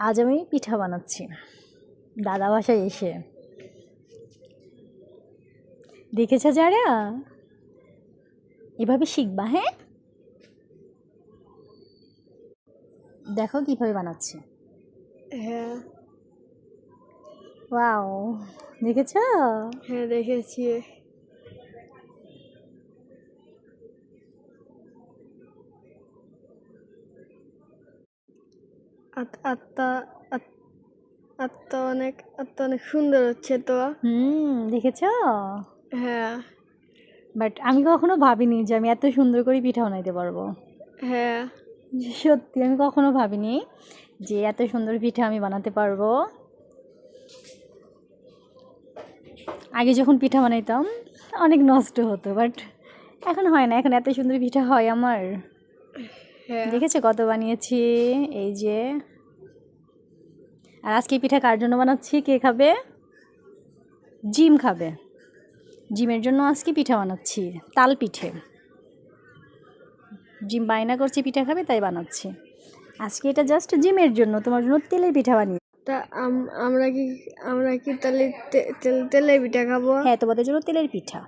আজ আমি পিঠা বানাচ্ছি। দাদা বাসায় এসে। দেখেছ যারা এভাবে শিখবা হ্যাঁ? দেখো কীভাবে বানাচ্ছি। হ্যাঁ। ওয়াও দেখেছ? হ্যাঁ দেখেছি। আত্মা আত- আত্মা অনেক আত্মা অনেক সুন্দর হচ্ছে তো। হুম দেখেছ? হ্যাঁ। বাট আমি কখনো ভাবিনি যে আমি এত সুন্দর করে পিঠা বানাইতে পারব। হ্যাঁ। সত্যি আমি কখনো ভাবিনি যে এত সুন্দর পিঠা আমি বানাতে পারব। আগে যখন পিঠা বানাইতাম অনেক নষ্ট হতো বাট এখন হয় না এখন এত সুন্দর পিঠা হয় আমার। দেখেছ কত বানিয়েছি? এই যে। আর আজকে পিঠা কার জন্য বানাচ্ছি? কে খাবে? জিম খাবে। জিমের জন্য আজকে পিঠা বানাচ্ছি। তাল পিঠে। জিম বায়না করছি পিঠা খাবে তাই বানাচ্ছি। আজকে এটা জাস্ট জিমের জন্য তোমার জন্য তেলের পিঠা বানিয়ে তা আম- আমরা কি আমরা কি তাহলে তে- তেল তেলে পিঠা খাব? হ্যাঁ তোমাদের জন্য তেলের পিঠা।